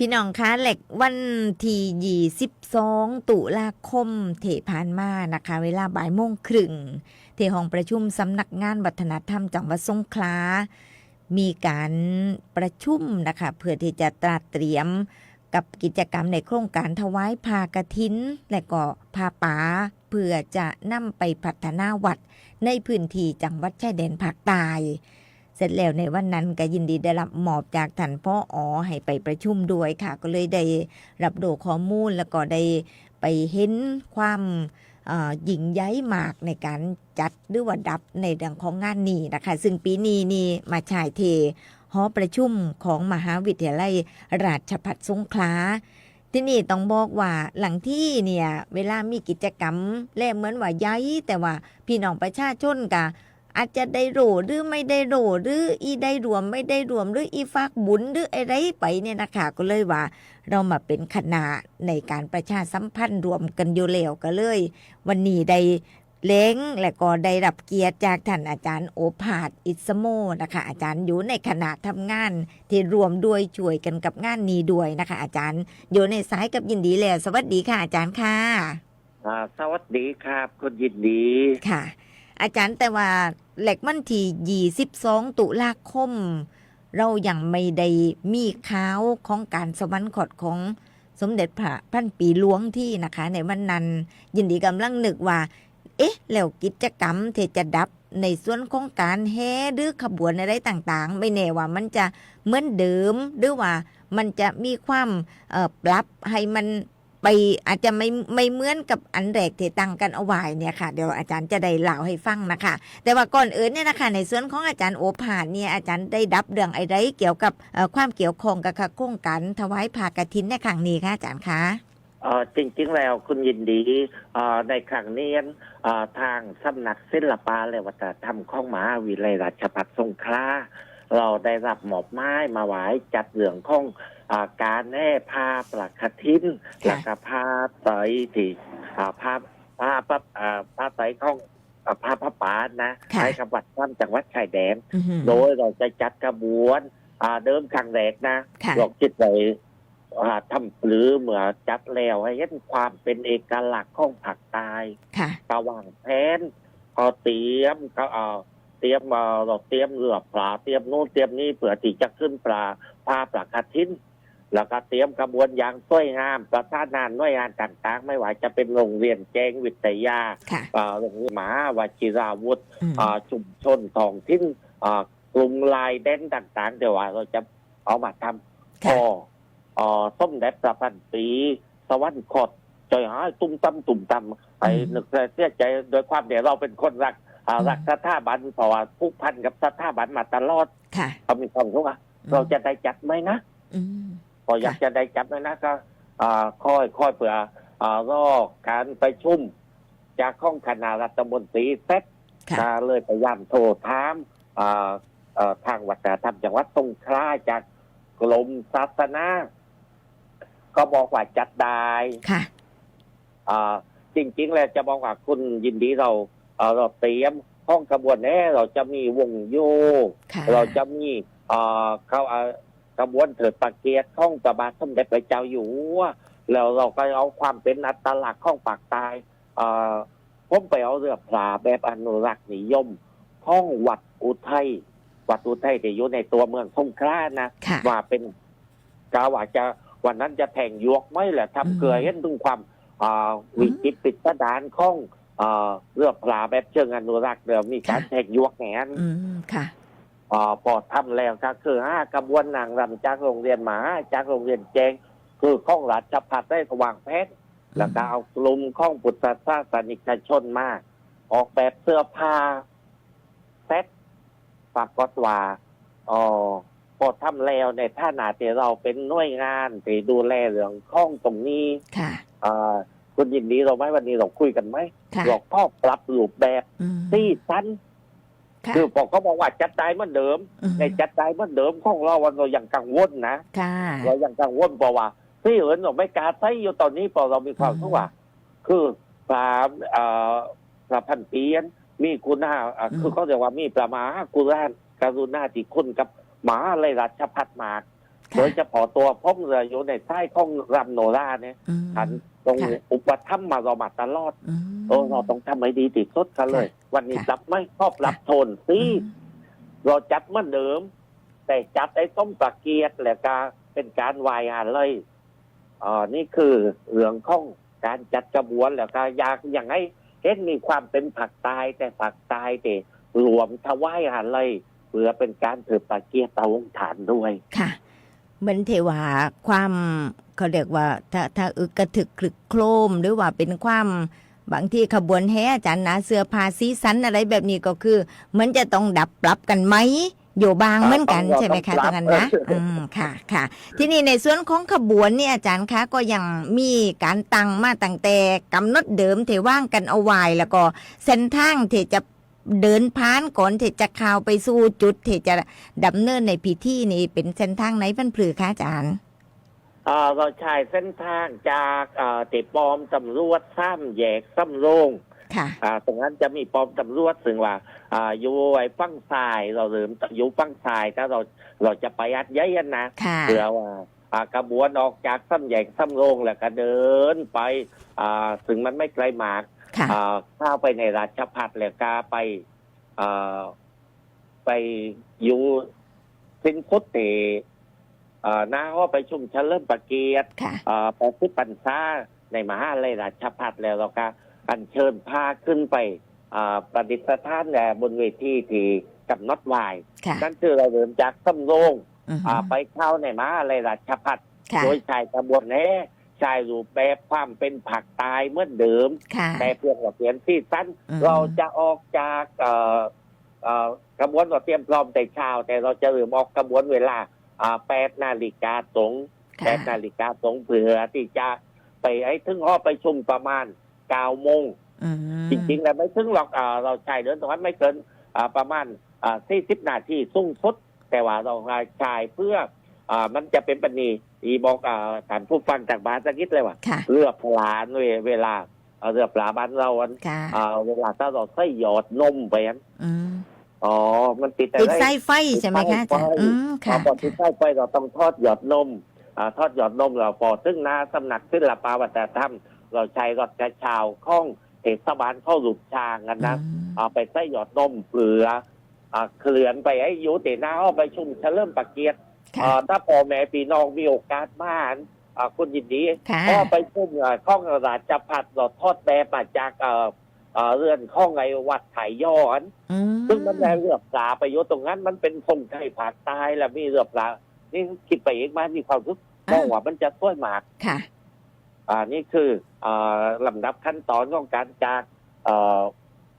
พี่น้องคะเหล็กวันที่ยี่สิบสองตุลาคมเทผ่านมานะคะ เวลาบ่ายโมงครึ่งเทห้องประชุมสำนักงานวัฒนธรรมจังหวัดสงขลา มีการประชุมนะคะเพื่อที่จะตราเตรียมกับกิจกรรมในโครงการถวายพากระทิน และก็พาป่าเพื่อจะนำไปพัฒนาวัดในพื้นที่จังหวัดชายแดนภาคใต้ เสร็จแล้วในวันนั้นก็ยินดีได้รับมอบจากท่านพ่ออ๋อให้ไปประชุมด้วยค่ะ ก็เลยได้รับดูข้อมูลแล้วก็ได้ไปเห็นความเอ่อหยิ่งใหมากในการจัดหรือว่าดับในเรื่องของงานนี้นะคะ ซึ่งปีนี้นี่มาฉายเทหอประชุมของมหาวิทยาลัยราชภัฏสงขลาที่นี่ต้องบอกว่าหลังที่เนี่ย เวลามีกิจกรรม แลเหมือนว่าย้ายแต่ว่าพี่น้องประชาชนกะ อาจจะได้โหรหรือไม่ได้โหรหรืออีได้รวมไม่ได้รวมหรืออีฝากบุญหรืออะไรไปเนี่ยนะคะก็เลยว่า เรามาเป็นคณะในการประชาสัมพันธ์รวมกันอยู่แล้วก็เลย วันนี้ได้เล้งและก็ได้รับเกียรติจากท่านอาจารย์โอภาสอิสโมนะคะอาจารย์อยู่ในคณะทำงานที่รวมด้วยช่วยกันกับงานนี้ด้วยนะคะ อาจารย์อยู่ในสายกับยินดีแล้วสวัสดีค่ะอาจารย์ค่ะอ่าสวัสดีครับคุณยินดีค่ะ อาจารย์แต่ว่าเหล็กมันที่22ตุลาคม เรายังไม่ได้มีข่าวของการสวรรคตของสมเด็จพระพันปีหลวงที่นะคะ ในวันนั้น ยินดีกำลังนึกว่า เอ๊ะ แล้วกิจกรรมที่จะดับในส่วนของการแห่หรือขบวนอะไรต่างๆ ไม่แน่ว่ามันจะเหมือนเดิมหรือว่ามันจะมีความเอ่อปรับให้มัน ไปอาจจะไม่ไม่เหมือนกับอันแรกที่ตั้งกันเอาไว้เนี่ยค่ะ เดี๋ยวอาจารย์จะได้เล่าให้ฟังนะคะ แต่ว่าก่อนอื่นเนี่ยนะคะในส่วนของอาจารย์โอภาสเนี่ยอาจารย์ได้ดับเรื่องอะไรเกี่ยวกับความเกี่ยวข้องกับโครงการถวายผ่ากฐินในครั้งนี้ค่ะอาจารย์คะจริงๆแล้วคุณยินดีในครั้งนี้ทางสำนักศิลปะและวัฒนธรรมของมหาวิทยาลัยราชภัฏสงขลา เราได้รับหมอบไม้มาไว้จัดเรื่องของอาการแน่ผ้าประคทินค่ะแล้วก็ผ้าไตรที่อ่าผ้าผ้าผ้าอ่าผ้าไตรของอ่าผ้าผ้าป่านะค่ะใช้กับวัดท่ามจังหวัดชายแดนอื้อหือโดยเราจะจัดกระบวนอ่าเดิมครั้งแรกนะค่ะเราคิดไว้อ่าทำหรือเมื่อจัดแล้วให้เห็นความเป็นเอกลักษณ์ของผักตายค่ะกระว่างแผนก็เตรียมก็เอ่อ เตรียมเอ่อเราเตรียมเรือปลาเตรียมโน่นเตรียมนี่เผื่อที่จะขึ้นปลาพาปลากระทินแล้วก็เตรียมกระบวนอย่างสวยงามประสานงานหน่วยงานต่างๆ ไม่ว่าจะเป็นโรงเรียนแจ้งวิทยาค่ะเอ่อโรงเรียนหมหาวชิราวุธอืมอ่าชุมชนท้องถิ่นอ่ากลุ่มลายเด่นต่างๆเดี๋ยวว่าเราจะเอามาทำพค่ะอเอ่อส้มแดดประพันธ์ปีสวรรคตจอยหายตุ้มตั้มตุ่มตั้มไปนึกเสียใจโดยความเดี๋ยวเราเป็นคนรักอ่า รักสถาบันเพราะว่าผูกพันกับสถาบันมาตลอดค่ะเขามีความรู้ว่าเราจะได้จัดไหมนะอืมพออยากจะได้จัดไหมนะก็อ่าค่อยค่อยเผื่ออ่ารอการประชุม จากข้องคณะรัฐมนตรีเสร็จค่ะก็เลยพยายามโทรถามอ่าเอ่อทางวัฒนธรรมจังหวัดสงขลาจากกรมศาสนาก็บอกว่าจัดได้ค่ะอ่าจริง ๆ แล้วจะบอกว่าคุณยินดีเรา เอ่อเราเตรียมห้องกระบวนแน่เราจะมีวงโยค่ะเราจะมีอ่าเขาเอากระบวนเถิดประเกียรติของประบาทสมเด็จพระเจ้าอยู่หัวแล้วเราก็เอาความเป็นอัตลักษณ์ของปากใตายอ่าผมไปเอาเรือปลาแบบอนุรักษ์นิยมห้องวัดอุทัยวัดอุทัยที่อยู่ในตัวเมืองสงขลานะค่ะว่าเป็นกาว่าจะวันนั้นจะแทงยวกไหมแหละทำเกลือเห็นถึงความอ่าวิจิตรปิดดานของ อ่าเรือปลาแบบเชิงอนุรักษ์เดี๋ยวมีการค่ะแทงยวกแหนอืมค่ะอ่าพอทำแล้วก็คือห้ากระบวนนางรำจากโรงเรียนหมาจากโรงเรียนแจง คือข้องรัฐพัฒได้สว่างเพชรแล้วก็เอากลุ่มข้องพุทธศาสนิกชนมา ออกแบบเสื้อผ้าเซ็ตปรากฏว่าอ๋อพอทำแล้วในท่านาที่เราเป็นหน่วยงานที่ดูแลเรื่องข้องตรงนี้ ค่ะอ่า คุณยินดีเราไหมวันนี้เราคุยกันไหมค่ะเราพ่อปรับรูปแบบอืมที่สั้นค่ะคือพอเขาบอกว่าจัดได้เหมือนเดิม อืมในจัดได้เหมือนเดิมของเราวันเรายังกังวลนะ ค่ะ เรายังกังวลเพราะว่าที่อื่นเราไม่กล้าใช้อยู่ตอนนี้เพอเรามีความอืมรู้ว่า คือปลาเอ่อปลาพันเปียน มีคุณาอะคือเขาเรียกว่ามีประมาคุณาการุณาที่คุณกับหมาเลยราชพัฒมากค่ะ โดยเฉพาะตัวพ่อมเรืออยู่ในใต้ของรำโนราเนี่ยอืมท่านตรงค่ะอุปถัมภ์มาเรามาตลอดอืมเออเราต้องทำให้ดีที่สุดกันเลย วันนี้ค่ะจับไม่ครอบรับโทนสิอืมเราจัดเหมือนเดิม แต่จัดไอ้ต้มปลาเกียดแหละกาเป็นการวายอาเลยอ่านี่คือเรื่องของการจัดกระบวนแล้วก็อยากอย่างให้เห็นมีความเป็นผักตายแต่ผักตายแต่รวมทวายอาเลยเพื่อเป็นการถือปลาเกียดตาวงฐานด้วยค่ะ เหมือนเทวาความเขาเรียกว่าถ้าถ้าอึกกระถึกคลึกโครม หรือว่าเป็นความบางที่ขบวนแห่อาจารย์นะเสื้อผ้าสีสันอะไรแบบนี้ก็คือเหมันจะต้องดับปรับกันไหมอยู่บางเหมือนกันต้องใช่ไหมคะต้องปตรัรบงนั้นนะอืมค่ะค่ะ ที่นี่ในส่วนของขบวนเนี่ยอาจารย์คะก็ยังมีการตั้งมาตั้งแต่กำหนดเดิมเทว่างกันเอาไว้แล้วก็เส้นทางที่จะ เดินผ่านก่อนที่จะเข้าวไปสู่จุดที่จะดำเนินในพิธีนี่เป็นเส้นทางไหนพันผือคะอาจารย์อ่าเราใช้เส้นทางจากอ่าติปอมตำรวจซ้ำแยกซ้ำโรงค่ะอ่าตรงนั้นจะมีปอมตำรวจซึ่งว่าอ่าอยู่ไอ้ฟังทรายเราเริ่มอยู่ฟังทรายถ้าเราเราจะไปยัดเย้ยนนะค่ะเพื่อว่าอ่ากระบวนออกจากซ้ำแยกซ้ำโรงแล้วก็เดินไปอ่าถึงมันไม่ไกลมากค่ะอ่า เข้าไปในราชพัฒแล้วก็ไปอ่าไปอยู่สิ้นพุทธเตอ่าหน้าห้อไปชุมเฉลิมประเกียรติค่ะเอ่อแปดสิบปันซาในมหาลัยราชพัฒแล้วเราก็อัญเชิญพาขึ้นไปอ่าประดิษฐานแด่บนเวทีที่กำหนดไว้ค่ะนั่นคือเราเริ่มจากสำโรงอือฮึอ่าไปเข้าในมหาลัยราชพัฒค่ะโดยชายกระบวนแห่ ชายรูปแบบความเป็นผักตายเหมื่อนเดิม ค่ะ แต่เพียงว่าเปลี่ยนที่สั้นอืม เราจะออกจากเอ่อเอ่อกระบวนเราเตรียมพร้อมแต่เช้า แต่เราจะเริ่มออกกระบวนเวลาอ่าแปดนาฬิกาตรงแปค่ะดนาฬิกาตรงเผื่อที่จะไปไอ้ถึงห้อประชุมประมาณเก้าโมง อืมจริงๆแล้วไม่ถึงหรอกอ่าเราใช้เดินตรงนั้นไม่เกินอ่าประมาณอ่าสี่สิบนาทีสูงสุด แต่ว่าเราใช้เพื่อ อ่ามันจะเป็นปณีอีบอกอ่าท่านผู้ฟังจากบ้านสักนิดเลยว่าค่ะเรือปลาเวเวลาเอาเรือปลาบ้านเราอันค่ะอ่าเวลาถ้าเราใส่หยอดนมไปอันอืมอ๋อมันติดแต่ติดได้ไส้ไฟใช่ไหมคะอาจารย์ไฟอืมพค่ะอพอที่ใต้ไปเราต้องทอดหยอดนมอ่าทอดหยอดนมเราพอซึ่งนาสำนักศิลปาวัฒนธรรมเราใช้รถกระเช้าข้องเทศบาลเข้าหลุดชางกันนะอืมเอาไปใส่หยอดนมเปลืออ่าเคลื่อนไปให้อยุติหน้าเอาไปชุมเฉลิมประเกียรติค่ะอ่า ถ้าพ่อแม่พี่น้องมีโอกาสมาอ่าคุณยินดีค่ะก็ไปชุมอ่าข้องราชพัฒเราทอดแบบมาจากเอ่อเอ่อเรือนข้องไอ้วัดไถย้อนอืมซึ่งมันได้เรือปลาไปโยชน์ตรงนั้น มันเป็นทรงไทยผากตายแล้วมีเรือปลานี่คิดไปเองไหมมีความรู้สึกมองว่ามันจะช่วยมากค่ะอ่านี่คืออ่าลำดับขั้นตอนของการจากเอ่อ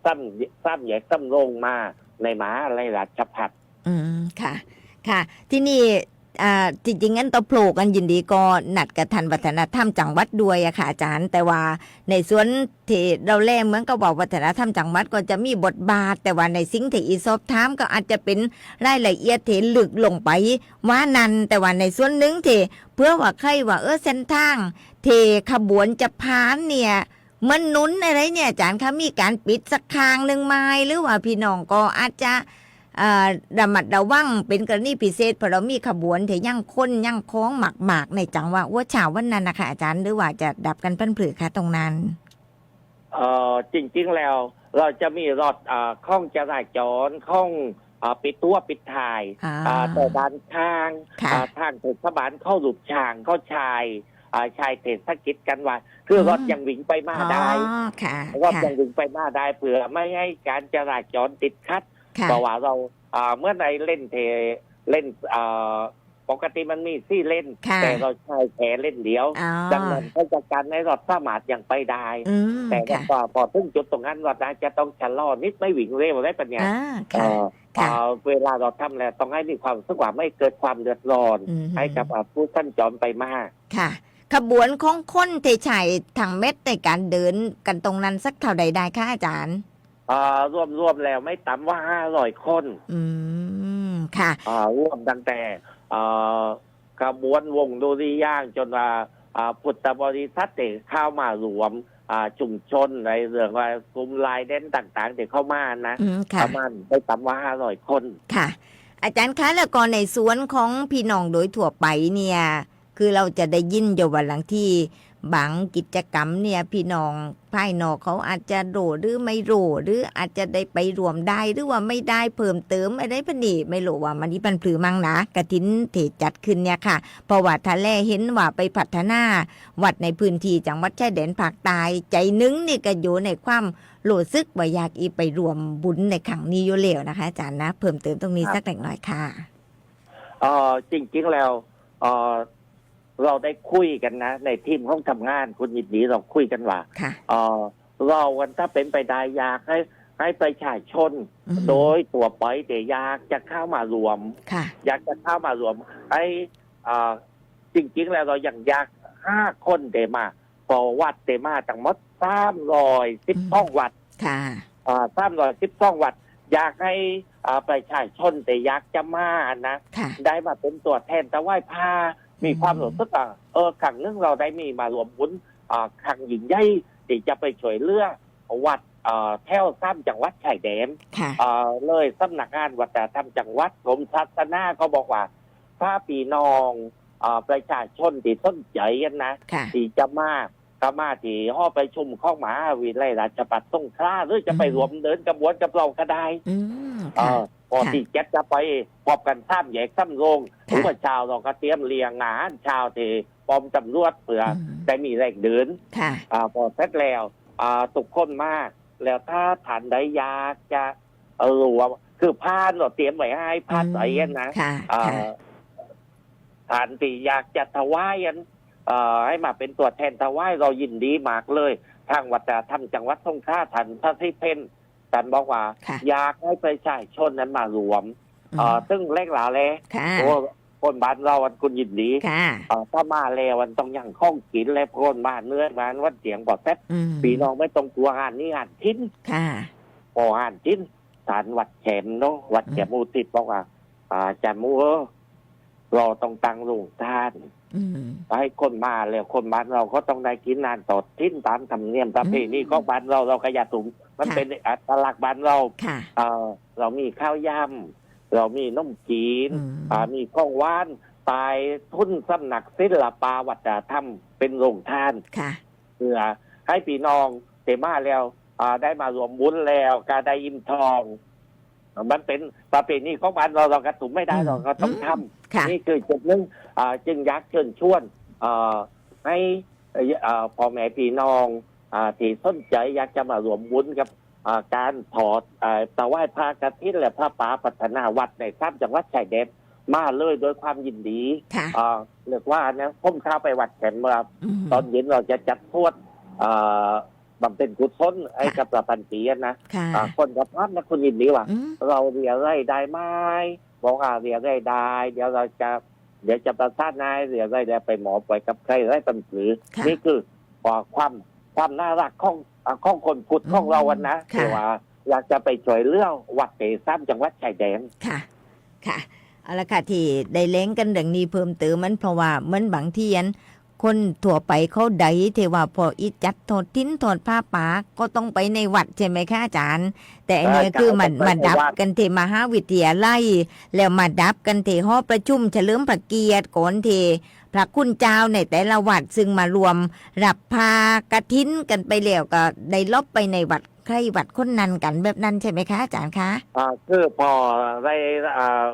ซ้ำซ้ำแยกซ้ำลงมาในหมหาอะไรราชพัฒอืมค่ะ ค่ะ ที่นี่อ่าจริงๆงั้นตัวโผล่กันยินดีก็นัดกับทันวัฒนธรรมจังหวัดด้วยอะค่ะอาจารย์ แต่ว่าในส่วนที่เราแลเหมือนกับอกวัฒนธรรมจังหวัดก็จะมีบทบาท แต่ว่าในสิ่งที่อีสอบถามก็อาจจะเป็นรายละเอียดที่ลึกลงไปว่านั้นแต่ว่าในส่วนหนึ่งที่เพื่อว่าใครว่าเออเส้นทางเทขบวนจะพานเนี่ยมันนุนอะไรเนี่ยอาจารย์คะมีการปิดสักทางหนึ่งไหมหรือว่าพี่น้องก็อาจจะ ระมัดระวังเป็นกรณีพิเศษเพราะเรามีขบวนที่ยั่งคนยั่งคล้องหมากหมากๆในจังหวะว่าเช้าวันนั้นนะคะอาจารย์หรือว่าจะดับกันเพิ่นผือค่ะตรงนั้นเอ่อจริง ๆ แล้ว เราจะมีรถอ่าข้องจราจรข้องอ่าปิดตัวปิดถ่ายอ่าอ่าแต่ด้านข้างค่ะอ่าทางเทศบาลเข้าหลุดช่างเข้าชายอ่าชายเทศกิจกันว่าคือรถยังวิ่งไปมาได้อ๋อค่ะรถค่ะยังวิ่งไปมาได้เพื่อไม่ให้การจราจรติดขัดค่ะ เพราะว่าเราอ่าเมื่อในเล่นเทเล่นอ่าปกติมันมีซี่เล่นค่ะแต่เราใช้แค่เล่นเดียวอ๋อดังนั้นก็จะการในรถสามารถยังไปได้อืมแต่ว่าค่ะพอพอถึงจุดตรงนั้นรถอาจจะต้องชะลอนิดไม่วิ่งเร็วได้ปะเนี่ยอ่าเอ่ค่ะอค่ะเอ่อเวลาเราทำแล้วต้องให้มีความรู้สึกว่าไม่เกิดความเดือดร้อนอืมให้กับอ่าผู้สัญจรไปมาก ค่ะ ขบวนของคนเทใช้ทางเม็ดในการเดินกันตรงนั้นสักเท่าใดได้คะอาจารย์ อ่ารวมรวมแล้วไม่ต่ำว่าห้าร้อยคนอืมค่ะ อ่ารวมตั้งแต่อ่ากระบวนวงดุริย่างจนว่าอ่าพุทธบริษัทเด็เข้ามารวมอ่าชุมชนในเรื่องว่ากลุ่มลายเด่นต่างๆเด็กเข้ามานะอืมปค่ะ ระมาณไม่ต่ำว่าห้าร้อยคน ค่ะ อาจารย์คะแล้วก็ในสวนของพี่น้องโดยทั่วไปเนี่ย คือเราจะได้ยินอยู่วันหลังที่ บางกิจกรรมเนี่ยพี่น้องภายนอกเขาอาจจะโดหรือไม่โดหรืออาจจะได้ไปรวมได้หรือว่าไม่ได้เพิ่มเติมอะไรพะนี่ไม่รู้ว่ามันนี่ปันปลือมั่งนะกระถินเทจัดขึ้นเนี่ยค่ะเพราะว่าทะเลเห็นว่าไปพัฒนาวัดในพื้นที่จังหวัดชายแดนภาคใต้ใจนึงนี่ก็อยู่ในความโลดซึกว่าอยากอีไปรวมบุญในขังนี้อยู่แล้วนะคะอาจารย์นะ เพิ่มเติมตรงนี้ครับสักเล็กน้อยค่ะเออจริงๆแล้วเออ เราได้คุยกันนะ ในทีมห้องทำงานคุณยินดีเราคุยกันว่าค่ะ เออเราวันถ้าเป็นไปได้อยากให้ให้ประชาชน อืมโดยตัวไปเดี๋ยวอยากจะเข้ามารวม ค่ะ อยากจะเข้ามารวมไอ้อ่าจริงๆ แล้วเรายังอยากห้าคนเดมาพอวัดเดมาทั้งหมดสามร้อยสิบอืมช่องวัดค่ะอ่าสามร้อยสิบช่องวัด อยากให้อ่าประชาชนแต่อยากจะมานะ ค่ะ ได้มาเป็นตัวแทนแต่ไหว้พา มีความรู้สึกอะเออครั้งหนึงเราได้มีมารวมบุญอ่าครั้งยิ่งใหญ่ที่จะไปช่วยเหลือวัดอ่าแถวซ้ำจังหวัดชายแดนค่ะเอ่อเลยสำนักงานวัฒนธรรมจังหวัดกรมศาสนาเขาบอกว่า ถ้าปีน้องเอ่อประชาชนที่สนใจกันนะค่ะที่จะมาก็มาที่ห้องประชุมของมหาวิทยาลัยราชภัฏสงขลาหรือจะไปอืมรวมเดินกระบวนกับเราก็ได้อืมเอค่ะอ พอค่ะที่เจ็ดจะไปพบกันซ้ำแยกซ้ำโรงค่ะทุกวันเช้าเราก็เตรียมเรียงงานเช้าที่ปอมตำรวจเผื่ออมได้มีแรงเดินค่ะอ่าพอเสร็จแล้วอ่าตุกคนมาก แล้วถ้าฐานใดอยากจะเออว่าคือพานเราเตรียมไว้ให้พานใส่กันนะค่ะอ่าค่ะฐานที่อยากจะถวายกันเอ่อให้มาเป็นตัวแทนถวายเรายินดีมากเลย ทางวัฒนธรรมจังหวัดสงขลาท่านพระที่เพ่น ท่านบอกว่า ค่ะอยากให้ประชาชนนั้นมารวมเอ่อซึ่งเล็กหลาเลยค่ะ โอ้คนบ้านเราวันคุณยินดีค่ะ เอ่อถ้ามาแล้วมันต้องยังข้องกินแล้วคนบ้านเนื้อมันวันเสียงบอกแซ่บอืมปีน้องไม่ต้องกลัวงานนี้งานทิ้น ค่ะ พองานทิ้นฐานวัดแขมเนาะวัดแขมมูติดบอกว่า อ่าจามูเออเราต้องตั้งโรงทานอืม ให้คนมาแล้วคนบ้านเราก็ต้องได้กินนานต่อทิ้นตามธรรมเนียมประเพณีของบ้านเราเราก็อย่าถุมมันค่ะเป็นอัตลักษณ์บ้านเราค่ะเอ่อเรามีข้าวยำเรามีนมจีนอืมอ่ามีข้องว่านตายทุนสำนักศิลปาวัฒนธรรมเป็นโรงทานค่ะเพื่อให้พี่น้องเตมาแล้วอ่าได้มารวมบุญแล้วก็ได้อิ่มทอง มันเป็นประเพณีของบ้านเราเรากระตุ้มไม่ได้อืมเราก็ต้องทำค่ะ นี่คือจุดหนึงอ่าจึงอยากเชิญชวนอ่าให้เอ่ออ่าพ่อแม่พี่น้องอ่าที่สนใจอยากจะมารวมบุญกับอ่าการถอดอ่าตะไหว้พระกฐินและพระป่าพัฒนาวัดในสามจังหวัดชายแดนมาเลยโดยความยินดีค่ะอ่าเรียกว่านะผมเข้าไปวัดแขมเมื่อมตอนเย็นเราจะจัดทวดอ่าบำเพ็ญกุศลให้ค่ะกับประพันธ์ปีนะค่ะอ่าคนกับพันนะคุณยินดีว่าอืมเราเรียกได้ได้ไหม บอกว่าเรียกได้ได้ เดี๋ยวเราจะ เดี๋ยวจะประสานนายเรียกได้ได้ไปหมอไปกับใครได้ตำสือค่ะ นี่คือความความน่ารักของอ่าของคนพุทธของเราวันนะค่ะแต่ว่าอยากจะไปช่วยเรื่องวัดเตซ้ำจังหวัดชายแดน ค่ะ ค่ะ เอาละค่ะที่ได้เล้งกันเรื่องนี้เพิ่มเติมมันเพราะว่าเหมันบางที่ยัน คนทั่วไปเขาใดเทว่าพออีจัดถอดทิ้นถอดผ้าป่าก็ต้องไปในวัดใช่ไหมคะอาจารย์ แต่อันนี้คือมันมาดับในวัดกันเทมหาวิทยาลัยแล้วมาดับกันเทหอประชุมเฉลิมพระเกียรติก่อนเท พระคุณเจ้าในแต่ละวัดซึ่งมารวมรับพากระทิ้นกันไปแล้วก็ได้ลบไปในวัดใครวัดคนนั้นกันแบบนั้นใช่ไหมคะอาจารย์คะอ่าคือพอได้อ่า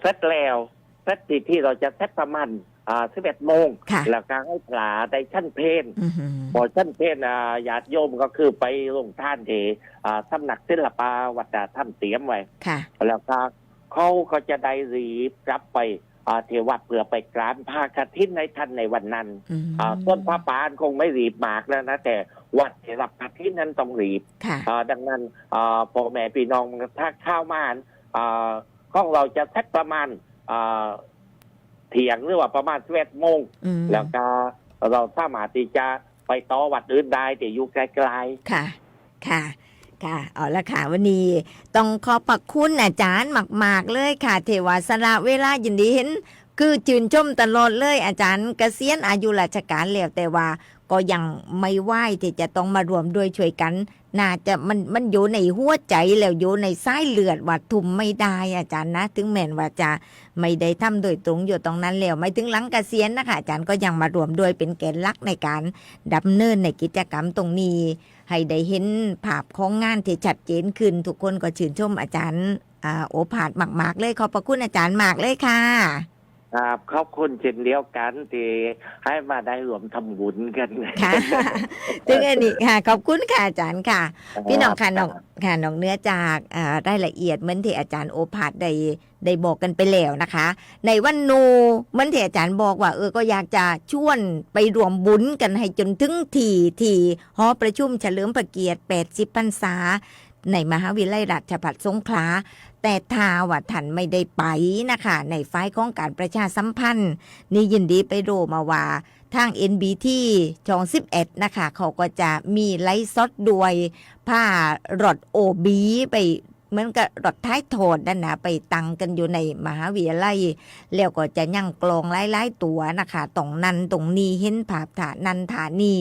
เสร็จแล้วเสร็จที่ที่เราจะเสร็จประมาณ อ่าสิบเอ็ดโมงค่ะแล้วก็ให้ปลาได้ชั้นเพนอือหือพอชั้นเพนอ่าญาติโยมก็คือไปลงท่านเทอ่าสำนักศิลปาวัดดาถ้ำเตรียมไว้ค่ะแล้วก็เขาก็จะได้รีบกลับไปอ่าเทวัดเพื่อไปกราบพระกฐินในท่านในวันนั้นอืมอ่าส่วนพระปานคงไม่รีบมากแล้วนะ แต่วัดที่รับกฐินนั้นต้องรีบค่ะอ่าดังนั้นอ่าพ่อแม่พี่น้องถ้าข้าวมานอ่าของเราจะสักประมาณอ่า เที่ยงหรือว่าประมาณสิบเอ็ดโมงอืมแล้วก็เราสามารถที่จะไปต่อวัดอื่นได้แต่อยู่ไกลค่ะ ค่ะ ค่ะ เอาละค่ะ วันนี้ต้องขอบพระคุณอาจารย์มาก ๆ เลยค่ะ เทวาสละเวลายินดีเห็น คือจืนชมตลอดเลยอาจารย์เกษียณอายุราชการแล้วแต่ว่าก็ยังไม่ไหวที่จะต้องมารวมด้วยช่วยกัน น่าจะมันมันอยู่ในหัวใจแล้วอยู่ในสายเลือดว่าทุ่มไม่ได้อาจารย์นะ ถึงแม้นว่าจะไม่ได้ทำโดยตรงอยู่ตรงนั้นแล้วไม่ถึงหลังเกษียณนะคะอาจารย์ก็ยังมารวมด้วยเป็นแกนหลักในการดำเนินในกิจกรรมตรงนี้ ให้ได้เห็นภาพของงานที่ชัดเจนขึ้น ทุกคนก็ชื่นชมอาจารย์อโอภาสมากๆเลยขอบพระคุณอาจารย์มากเลยค่ะ ครับขอบคุณเช่นเดียวกันที่ให้มาได้รวมทำบุญกันค่ะถึงอันนี้ค่ะ ขอบคุณค่ะอาจารย์ค่ะ พี่น้องค่ะน้องค่ะน้องเนื้อจากอ่ารายละเอียดเหมือนที่อาจารย์โอภาสได้ได้บอกกันไปแล้วนะคะ ในวันนูเหมือนที่อาจารย์บอกว่า เออก็อยากจะชวนไปรวมบุญกันให้จนถึงทีที่หอประชุมเฉลิมพระเกียรติ 80พรรษา ในมหาวิทยาลัยราชภัฏสงขลา แต่ทาว่าท่านไม่ได้ไปนะคะ ในฝ่ายของการประชาสัมพันธ์ นี่ยินดีไปรู้มาว่า ทาง NBT ช่อง 11 นะคะ เขาก็จะมีไลฟ์สดด้วยผ้ารถโอบีไป เหมือนกับรถท้ายโถดนั่นนะไปตังกันอยู่ในมหาวิทยาลัย แล้วก็จะยั่งกลองไล่ๆตัวนะคะตรงนั้นตรงนี้เห็นภาพฐานันฐานี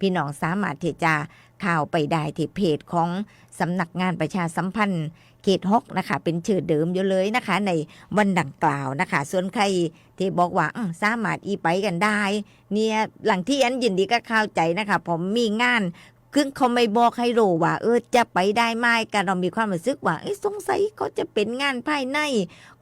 พี่น้องสามารถที่จะข่าวไปได้ที่เพจของสำนักงานประชาสัมพันธ์เขตฮกนะคะ เป็นชื่อเดิมอยู่เลยนะคะ ในวันดังกล่าวนะคะ ส่วนใครที่บอกว่าสามารถอีไปกันได้ เนี่ยหลังที่อันยินดีก็เข้าใจนะคะ ผมมีงาน คือเขาไม่บอกให้รู้ว่า เออจะไปได้ไหมกันเรามีความรู้สึกว่าสงสัยเขาจะเป็นงานภายใน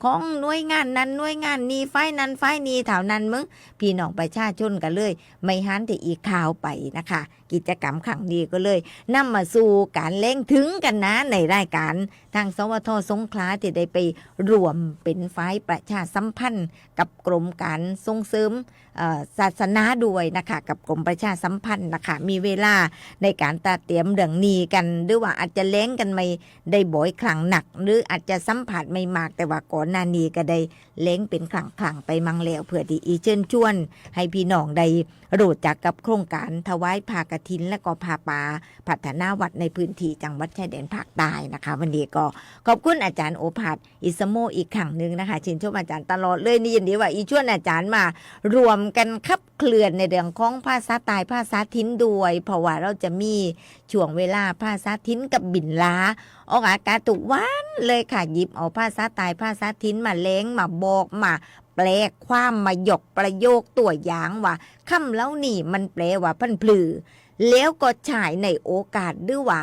ของหน่วยงานนั้นหน่วยงานนี้ฝ่ายนั้นฝ่ายนี้แถวนั้นมึงพี่น้องประชาชนกันเลย ไม่หันที่อีกข่าวไปนะคะ กิจกรรมครั้งนี้ก็เลยนำมาสู่การเล่งถึงกันนะในรายการ ทางสวทสงขลาที่ได้ไปรวมเป็นฝ่ายประชาสัมพันธ์ กับกรมการส่งเสริมศาสนาด้วยนะคะ กับกรมประชาสัมพันธ์นะคะ มีเวลาในการตัดเตรียมเรื่องนี้กัน หรือว่าอาจจะเล้งกันไม่ได้บ่อยครั้งหนัก หรืออาจจะสัมผัสไม่มากแต่ว่าก่อนหน้านี้ก็ได้เล้งเป็นครั้งครั้งๆไปมังแล้วเพื่อที่อีเชิญชวน ให้พี่น้องได้รู้จักกับโครงการถวายผากฐินและก็ผาป่าพัฒนาวัดในพื้นที่จังหวัดชายแดนภาคใต้นะคะ วันนี้ก็ขอบคุณอาจารย์โอภาสอิสโมอีกครั้งหนึ่งนะคะเชื่นชมอาจารย์ตลอดเลยนี่ยินดีว่าอีชวนอาจารย์มารวมกันขับเคลื่อนในเรื่องของภาษาตายภาษาทิ้นด้วยเพราะว่าเราจะมี ช่วงเวลาภาษาทิ้นกับบินลาออกอากาศทุกวันเลยค่ะหยิบเอาภาษาตายภาษาทิ้นมาเล้งมาบอกมาแปลความมาหยกประโยคตัวอย่างว่าคำแล้วนี่มันแปลว่าพันพลือแล้วก็ฉายในโอกาสด้วยว่า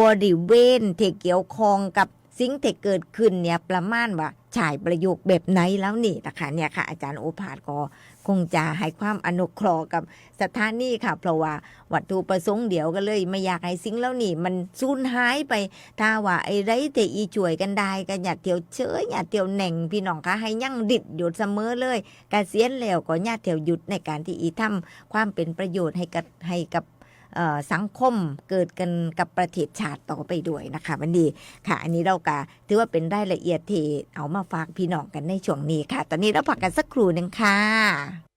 บริเวณที่เกี่ยวข้องกับ สิ่งที่เกิดขึ้นเนี่ยประมาณว่าฉายประโยคแบบไหนแล้วนี่นะคะเนี่ยค่ะ อาจารย์โอภาสก็คงจะให้ความอนุเคราะห์กับสถานีค่ะ เพราะว่าวัตถุประสงค์เดียวก็เลย ไม่อยากให้สิ่งแล้วนี่ มันสูญหายไป ถ้าว่าไอ้ไรแต่อีช่วยกันได้ก็อย่าเที่ยวเชยอย่าเที่ยวแหน่งพี่น้องคะให้ยั่งดิดหยุดเสมอเลยกเกษียณแล้วก็อย่าเที่ยวหยุดในการที่อีทำความเป็นประโยชน์ให้กับให้กับ สังคมเกิดกันกับประเทศชาติต่อไปด้วยนะคะวันนี้ค่ะ อันนี้เราก็ถือว่าเป็นรายละเอียดที่เอามาฝากพี่น้องกันในช่วงนี้ค่ะ ตอนนี้เราพักกันสักครู่หนึ่งค่ะ